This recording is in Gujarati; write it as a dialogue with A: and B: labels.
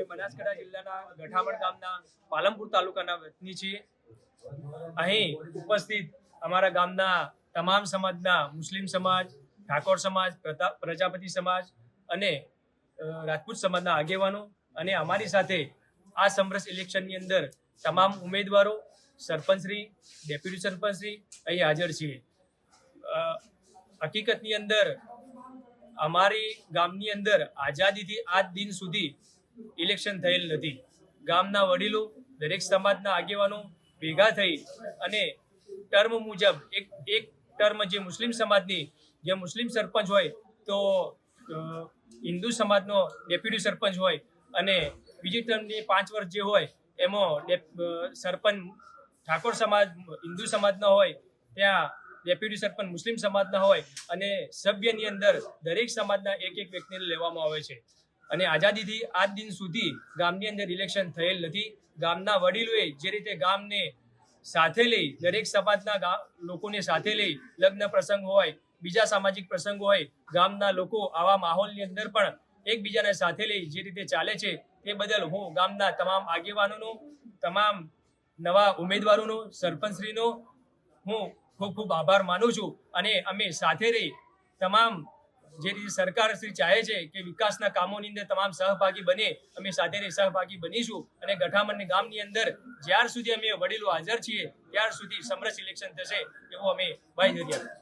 A: બનાસકાંઠા જિલ્લાના ગઠામણ ગામના પાલનપુર તાલુકાના વતની છીએ. અહીં ઉપસ્થિત અમારા ગામના તમામ સમાજના મુસ્લિમ સમાજ, ઠાકોર સમાજ પ્રજાપતિ સમાજ અને રાજપૂત સમાજના આગેવાનો અને અમારી સાથે આ સમરસ ઇલેક્શનની અંદર તમામ ઉમેદવારો, સરપંચશ્રી, ડેપ્યુટી સરપંચશ્રી અહીં હાજર છીએ. હકીકતની અંદર અમારી ગામની અંદર આઝાદીથી આજ દિન સુધી ઇલેક્શન થયેલ નથી. ગામના વડીલો દરેક સમાજના આગેવાનો ભેગા થઈ અને ટર્મ મુજબ એક એક ટર્મ જે મુસ્લિમ સમાજની, જે મુસ્લિમ સરપંચ હોય તો હિન્દુ સમાજનો ડેપ્યુટી સરપંચ હોય અને બીજી ટર્મની પાંચ વર્ષ જે હોય એમાં સરપંચ ઠાકોર સમાજ, હિન્દુ સમાજના હોય, ત્યાં ડેપ્યુટી સરપંચ મુસ્લિમ સમાજના હોય અને સભ્યની અંદર દરેક સમાજના એક એક વ્યક્તિને લેવામાં આવે છે. અને આઝાદીથી આજ દિન સુધી ગામની અંદર ઇલેક્શન થયેલ નથી. ગામના વડીલોએ જે રીતે ગામને સાથે લઈ, દરેક સમાજના લોકોને સાથે લઈ લગ્ન પ્રસંગ હોય, બીજા સામાજિક પ્રસંગો હોય, ગામના લોકો આવા માહોલની અંદર પણ એકબીજાને સાથે લઈ જે રીતે ચાલે છે તે બદલ હું ગામના તમામ આગેવાનોનો, તમામ નવા ઉમેદવારોનો, સરપંચશ્રીનો હું ખૂબ ખૂબ આભાર માનું છું. અને અમે સાથે રહી તમામ જે રીતે સરકાર શ્રી ચાહે છે કે વિકાસના કામોની અંદર તમામ સહભાગી બને, અમે સાથે સહભાગી બનીશું અને ગઠામણ ગામની અંદર જ્યાર સુધી અમે વડીલો હાજર છીએ, ત્યાર સુધી સમરસ ઇલેક્શન થશે, એવું અમે બાંયધરી આપીએ